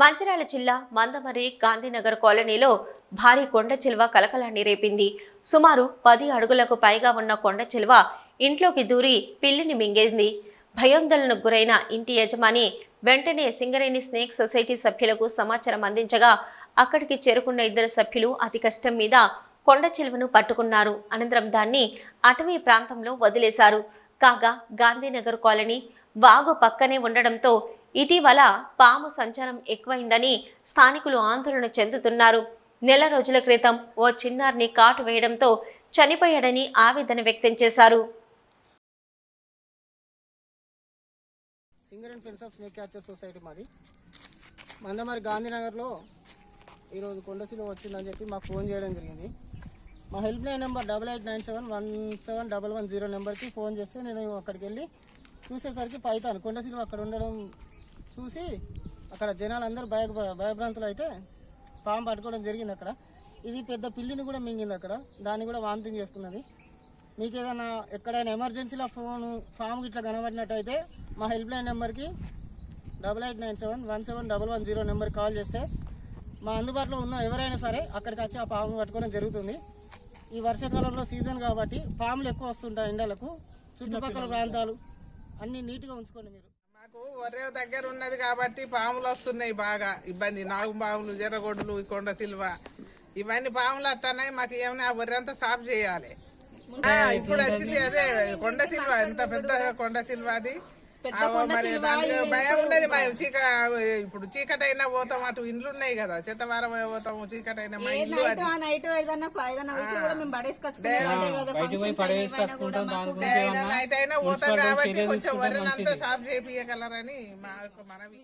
మంచిర్యాల జిల్లా మందమరి గాంధీనగర్ కాలనీలో భారీ కొండ చిల్వ కలకలాన్ని రేపింది. సుమారు పది అడుగులకు పైగా ఉన్న కొండ చిల్వ ఇంట్లోకి దూరి పిల్లిని మింగేసింది. భయాందోళనకు గురైన ఇంటి యజమాని వెంటనే సింగరేణి స్నేక్ సొసైటీ సభ్యులకు సమాచారం అందించగా అక్కడికి చేరుకున్న ఇద్దరు సభ్యులు అతి కష్టం మీద కొండ చిలువను పట్టుకున్నారు. అనంతరం దాన్ని అటవీ ప్రాంతంలో వదిలేశారు. కాగా గాంధీనగర్ కాలనీ వాగు పక్కనే ఉండడంతో ఇటీవల పాము సంచారం ఎక్కువైందని స్థానికులు ఆందోళన చెందుతున్నారు. నెల రోజుల క్రితం ఓ చిన్నారిని కాటు వేయడంతో చనిపోయాడని ఆవేదన వ్యక్తం చేశారు. Singer and friends of snake catcher society మాది. మందమారి గాంధీనగర్లో ఈరోజు కొండశిలో వచ్చిందని చెప్పి మాకు ఫోన్ చేయడం జరిగింది. మా helpline number double eight nine seven one seven double one zero నెంబర్కి ఫోన్ చేస్తే నేను అక్కడికి వెళ్ళి చూసేసరికి పైతాను కొండశిలో అక్కడ ఉండడం చూసి అక్కడ జనాలందరూ భయ భయభ్రాంతులు అయితే పాము పట్టుకోవడం జరిగింది అక్కడ. ఇది పెద్ద పిల్లిని కూడా మింగింది అక్కడ. దాన్ని కూడా వామిటింగ్ చేసుకున్నది. మీకు ఏదైనా ఎక్కడైనా ఎమర్జెన్సీలో ఫోన్ ఫామ్ ఇట్లా కనబడినట్టయితే మా హెల్ప్ లైన్ నెంబర్కి double eight nine seven one seven double one zero నెంబర్కి కాల్ చేస్తే మా అందుబాటులో ఉన్న ఎవరైనా సరే అక్కడికి వచ్చి ఆ పాము పట్టుకోవడం జరుగుతుంది. ఈ వర్షాకాలంలో సీజన్ కాబట్టి పాములు ఎక్కువ వస్తుంటాయి ఎండలకు. చుట్టుపక్కల ప్రాంతాలు అన్నీ నీట్గా ఉంచుకోండి మీరు. మాకు ఒర్రే దగ్గర ఉన్నది కాబట్టి పాములు వస్తున్నాయి బాగా. ఇబ్బంది. నాగు పాములు జర్రగొడ్డులు కొండ సిల్వ. ఇవన్నీ పాములు వస్తున్నాయి మాకు ఏమైనా ఆ ఒర్రెంతా సాఫ్ చేయాలి. ఇప్పుడు వచ్చింది అదే కొండ సిల్వ. ఎంత పెద్ద కొండ సిల్వ అది. భయం ఉండదు చీక ఇప్పుడు చీకటైనా పోతాం అటు ఇండ్లు ఉన్నాయి కదా చెత్తవారం పోతాము చీకటైనా మా ఇల్లు నైట్ ఆ నైట్ అయినా అయినా అయినా పోతాం కాబట్టి కొంచెం వరినంతా సాఫ్ చేపియగలరని మాకు మనవి.